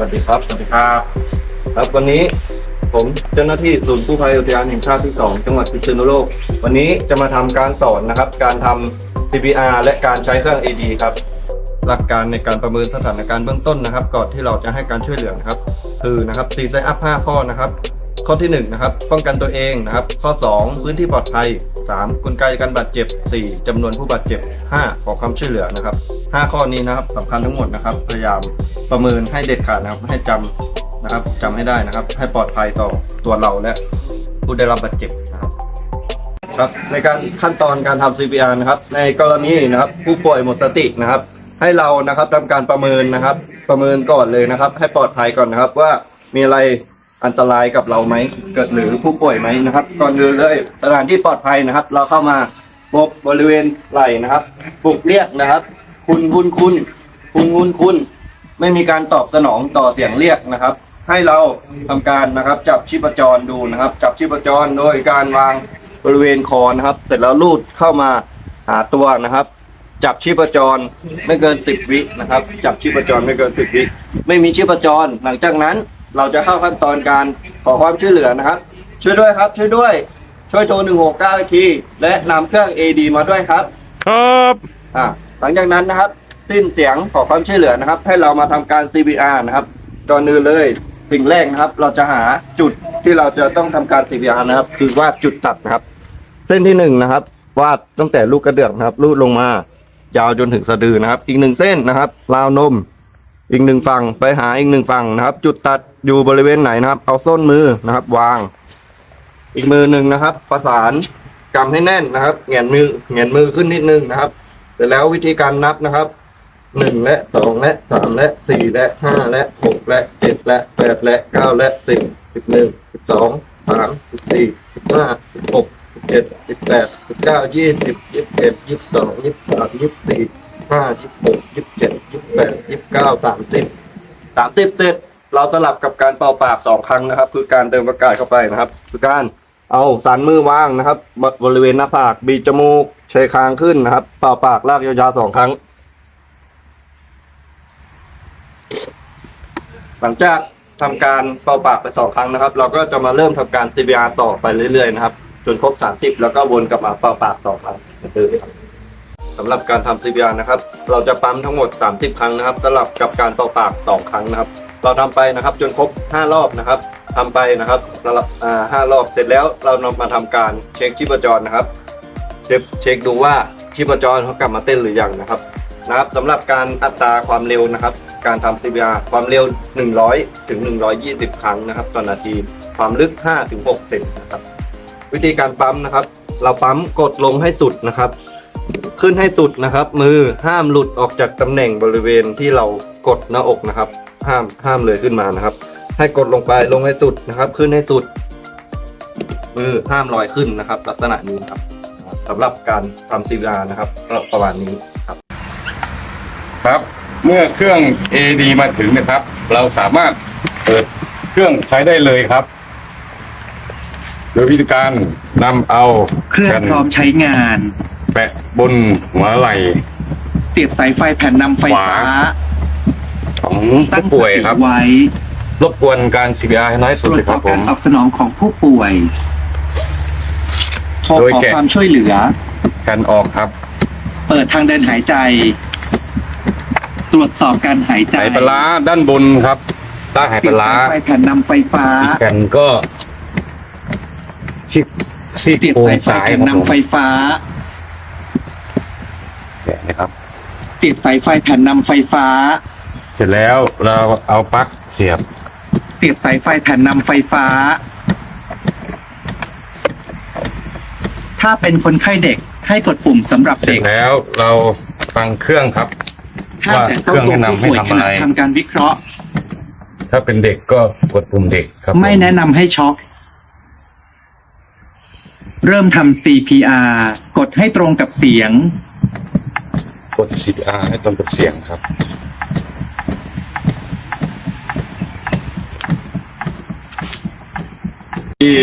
สวัสดีครับ สวัสดีครับ ครับวันนี้ผมเจ้าหน้าที่ศูนย์กู้ภัยอุทยานแห่งชาติที่ 2 จังหวัดพิษณุโลก วันนี้จะมาทำการสอนนะครับ การทำ CPR และการใช้เครื่อง AD ครับ หลักการในการประเมินสถานการณ์เบื้องต้นนะครับ ก่อนที่เราจะให้การช่วยเหลือนะครับ คือนะครับ4ไซอัพ5ข้อนะครับ ข้อที่1นะครับป้องกันตัวเองนะครับ ข้อ 2 พื้นที่ปลอดภัย 3 กลไกการบาดเจ็บ 4จำนวนผู้บาดเจ็บ 5 ขอความช่วยเหลือนะครับ 5 ข้อนี้นะครับสำคัญทั้งหมดนะครับ พยายามประเมินให้เด็ดขาดนะครับให้จำนะครับจำให้ได้นะครับ ให้ปลอดภัยต่อตัวเราและผู้ได้รับบาดเจ็บนะครับครับในการขั้นตอนการทำ CPR นะครับในกรณีนะครับผู้ป่วยหมดสตินะครับ ให้เรานะครับทำการประเมินนะครับ ประเมินก่อนเลยนะครับ ให้ปลอดภัยก่อนนะครับว่ามีอะไร อันตรายกับเราไหมเกิดหรือผู้ป่วยไหมนะครับ ก่อนอื่นเลยสถานที่ปลอดภัยนะครับ เราเข้ามาพบบริเวณไหล่นะครับปลุกเรียกนะครับ คุณคุณคุณคุณคุณคุณ ไม่มีการตอบสนองต่อเสียงเรียกนะครับ ให้เราทำการนะครับ จับชีพจรดูนะครับ จับชีพจรโดยการวางบริเวณคอนะครับ เสร็จแล้วลูดเข้ามาหาตัวนะครับ จับชีพจรไม่เกินสิบวินะครับ จับชีพจรไม่เกินสิบวิไม่มีชีพจรหลังจากนั้น เราจะเข้าขั้นตอนการขอความช่วยเหลือนะครับ ช่วยด้วยครับ ช่วยด้วย ช่วยโทรหนึ่งหกเก้าที และนำเครื่อง AD มาด้วยครับ ครับอ่าหลังจากนั้นนะครับ สิ้นเสียงขอความช่วยเหลือนะครับ ให้เรามาทำการ CPR นะครับก่อนอื่นเลยสิ่งแรกนะครับ เราจะหาจุดที่เราจะต้องทำการ CPR นะครับ คือวาดจุดตัดนะครับ เส้นที่หนึ่งนะครับ วาดตั้งแต่ลูกกระเดื่องนะครับ ลูดลงมายาวจนถึงสะดือนะครับ อีกหนึ่งเส้นนะครับราวนม อีกหนึ่งฝั่งไปหาอีกหนึ่งฝั่งนะครับ จุดตัดอยู่บริเวณไหนนะครับ เอาส้นมือนะครับ วาง อีกมือหนึ่งนะครับ ประสานกำให้แน่นนะครับเหงียนมือเหงียนมือขึ้นนิดนึงนะครับเสร็จแล้ววิธีการนับนะครับหนึ่งและสองและสามและสี่และห้าและหกและเจ็ดและแปดและเก้าและสิบสิบหนึ่งสิบสองสามสิบสี่สิบห้าสิบหกสิบเจ็ดสิบแปดสิบเก้ายี่สิบยี่สิบเอ็ดยี่สิบสองยี่สิบสามยี่สิบสี่ห้ายี่สิบหก ก้าสามสิบสามสิบเสร็จเราสลับกับการเป่าปากสองครั้งนะครับ คือการเติมอากาศเข้าไปนะครับ คือการเอาสันมือวางนะครับ บริเวณหน้าผากบีบจมูกเชยคางขึ้นนะครับ เป่าปากลากยาวๆสองครั้ง หลังจากทำการเป่าปากไปสองครั้งนะครับ เราก็จะมาเริ่มทำการ CPR ต่อไปเรื่อยๆนะครับ จนครบ30แล้วก็วนกลับมาเป่าปากสองครั้งเหมือนเดิมครับ สำหรับการทำ CPR นะครับ เราจะปั๊มทั้งหมด 30 ครั้งนะครับสลับกับการเป่าปากสองครั้งนะครับ เราทำไปนะครับจนครบ 5 รอบนะครับทำไปนะครับสลับห้ารอบเสร็จแล้วเรานำมาทำการเช็คชีพจรนะครับเช็คเช็คดูว่าชีพจรเขากลับมาเต้นหรือยังนะครับนะครับสำหรับการอัตราความเร็วนะครับ การทำ CPR ความเร็ว 100 ถึง 120 ครั้งนะครับต่อนาทีความลึก 5 ถึง6เซนนะครับ วิธีการปั๊มนะครับ เราปั๊มกดลงให้สุดนะครับ ขึ้นให้สุดนะครับ มือห้ามหลุดออกจากตำแหน่งบริเวณที่เรากดหน้าอกนะครับ ห้ามห้ามเลยขึ้นมานะครับ ให้กดลงไปลงให้สุดนะครับ ขึ้นให้สุด มือห้ามลอยขึ้นนะครับ ลักษณะนี้ครับสำหรับการทำ CPR นะครับประมาณนี้ครับ ครับเมื่อเครื่อง AD มาถึงนะครับ เราสามารถเปิดเครื่องใช้ได้เลยครับ โดยวิธีการนำเอาเครื่องแผ่นพร้อมใช้งานแปะบนหัวไหล่ เสียบสายไฟแผ่นนำไฟฟ้า ขวา ของตั้ผู้งสป่วยติครับไว้รบกวนการ CPR ให้น้อยตสุดรวเลจยสคอรับบผการมตอบสนองของผู้ป่วยโทรโดยขอแกะ ความช่วยเหลือ การออกครับ เปิดทางเดินหายใจ ตรวจสอบการหายใจหายปลาร้าด้านบนครับใต้หายเสีปยลาบร้าสายไฟแผ่นนำไฟฟ้า อีกแผ่นก็ชิกซี่เสียบโครงสายไฟซ้ายแผ่นครับผมนำไฟฟ้า เนี่ยนะครับเสียบสายไฟแผ่นนำไฟฟ้า เสร็จแล้วเราเอาปลั๊กเสียบเสียบสายไฟแผ่นนำไฟฟ้า ถ้าเป็นคนไข้เด็กให้กดปุ่มสำหรับเสร็เด็จก แล้วเราฟังเครื่องครับห้ามแต่ต้องตัวผู้ป่วยขณะทำการวิเคราะห์ ถ้าเป็นเด็กก็กดปุ่มเด็กครับไม่แนะนำให้ช็อก เริ่มทำ CPR กดให้ตรงกับเสียง กด CPR ให้ตรงกับเสียงครับ ที่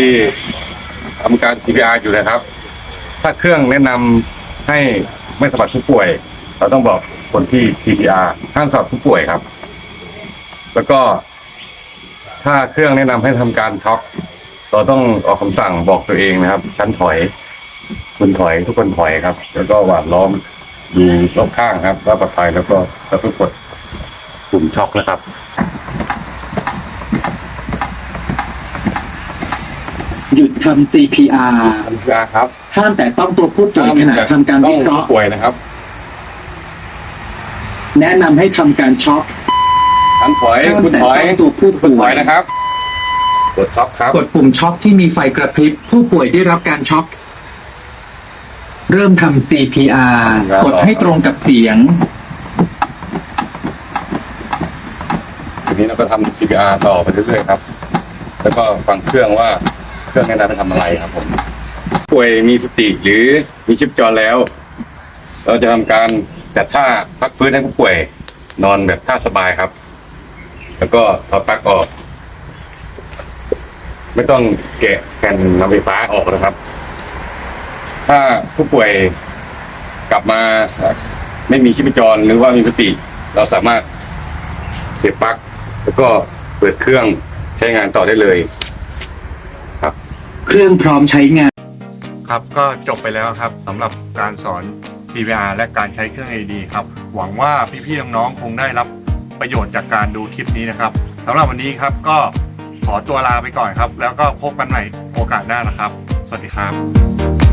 ทำการ CPR อยู่นะครับ ถ้าเครื่องแนะนำให้ไม่สะบัดผู้ป่วย เราต้องบอกคนที่ CPR ห้ามสะบัดผู้ป่วยครับ แล้วก็ถ้าเครื่องแนะนำให้ทำการช็อคเราต้องออกคำสั่งบอกตัวเองนะครับ ชั้นถอย คุณถอยทุกคนถอยครับ แล้วก็หวาดล้อม ดูรอบข้างครับว่าปลอดภัยแล้วก็แล้วก็กดปุ่มช็อคนะครับหยุดทำ CPR อันนี้คือครับห้ามแต่ต้องตัวผู้ป่วยขณะทำการวิเคราะห์ป่วยนะครับ แนะนำให้ทำการช็อคชั้นถอยห้ามคุณแต่ถอยต้องตัวผู้คุณถป่วอยยนะครับ กดช็อคครับ กดปุ่มช็อคที่มีไฟกระพริบผู้ป่วยได้รับการช็อค เริ่มทำ CPR ครับกดให้ตรงกับเสียง ทีนี้เราก็ทำ CPR ต่อไปเรื่อยๆครับ แล้วก็ฟังเครื่องว่าเครื่องแนะนำให้ทำอะไรครับผม ป่วยมีสติหรือมีชิปจรแล้ว เราจะทำการจัดท่าพักฟื้นให้ผู้ป่วย นอนแบบท่าสบายครับ แล้วก็ถอดปลั๊กออก ไม่ต้องแกะแผ่นนำไฟฟ้าออกนะครับ ถ้าผู้ป่วยกลับมาไม่มีชีพจรหรือว่ามีสติเราสามารถเสียบปลั๊กแล้วก็เปิดเครื่องใช้งานต่อได้เลยเครื่องพร้อมใช้งาน ครับก็จบไปแล้วครับสำหรับการสอน CPR และการใช้เครื่อง AD ครับ หวังว่าพี่ๆน้องๆคงได้รับประโยชน์จากการดูคลิปนี้นะครับสำหรับวันนี้ครับก็ขอตัวลาไปก่อนครับ แล้วก็พบกันใหม่โอกาสหน้านะครับ สวัสดีครับ